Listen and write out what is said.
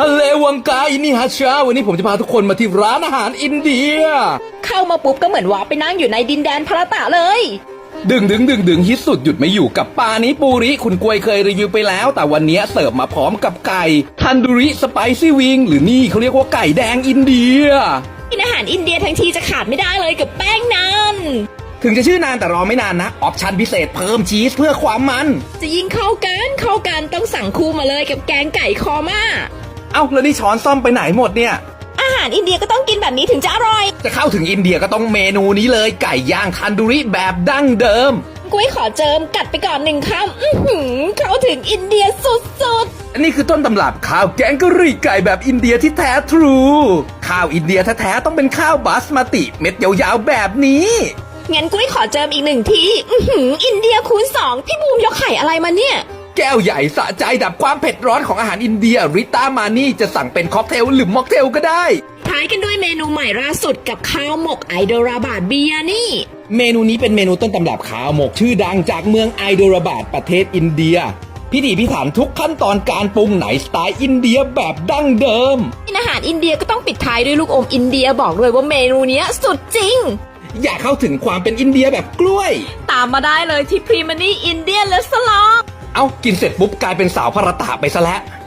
ฮัลโหลวังกาอินี่ฮัชชาวันนี้ผมจะพาทุกคนมาที่ร้านอาหารอินเดีย เข้ามาปุ๊บก็เหมือนว่าไปนั่งอยู่ในดินแดนพระตะเลย ดึงดึงดึงดึงฮิตสุดหยุดไม่อยู่กับปานิปูริคุณกวยเคยรีวิวไปแล้ว แต่วันนี้เสิร์ฟมาพร้อมกับไก่ ทันดูริสไปซี่วิง หรือนี่เขาเรียกว่าไก่แดงอินเดีย กินอาหารอินเดียทั้งทีจะขาดไม่ได้เลยกับแป้งนานถึงจะชื่อนานแต่รอไม่นานนะ ออปชันพิเศษเพิ่มชีสเพื่อความมัน จะยิ่งเข้ากันเข้ากันต้องสั่งคู่มาเลยกับแกงไก่คอม่า เอ้าแล้วนี่ช้อนซ่อมไปไหนหมดเนี่ย อาหารอินเดียก็ต้องกินแบบนี้ถึงจะอร่อย จะเข้าถึงอินเดียก็ต้องเมนูนี้เลยไก่ย่างทันดูริแบบดั้งเดิม กุ้ยขอเจิมกัดไปก่อนหนึ่งคำอื้อหือเข้าถึงอินเดียสุดอันนี้คือต้นตำรับข้าวแกงกะหรี่ไก่แบบอินเดียที่แท้ทรู ข้าวอินเดียแท้ๆต้องเป็นข้าวบาสมาติเม็ดยาวๆแบบนี้ ๆ งั้นกุ้ยขอเจิมอีกหนึ่งที อื้อหืออินเดียคูณสองพี่บูมยกไข่อะไรมาเนี่ย แก้วใหญ่สะใจดับความเผ็ดร้อนของอาหารอินเดียริต้ามานี่จะสั่งเป็นค็อกเทลหรือม็อกเทลก็ได้ ท้ายกันด้วยเมนูใหม่ล่าสุดกับข้าวหมกไอโดราบาดเบียนี่ เมนูนี้เป็นเมนูต้นตำรับข้าวหมกชื่อดังจากเมืองไอโดราบาดประเทศอินเดีย พิถีพิถันทุกขั้นตอนการปรุงไหนสไตล์อินเดียแบบดั้งเดิมกินอาหารอินเดียก็ต้องปิดท้ายด้วยลูกอมอินเดียบอกเลยว่าเมนูเนี้ยสุดจริง อยากเข้าถึงความเป็นอินเดียแบบกล้วย ตามมาได้เลยที่พรีมานี่อินเดียและสลอง เอากินเสร็จปุ๊บกลายเป็นสาวพระตะไปซะแล้ว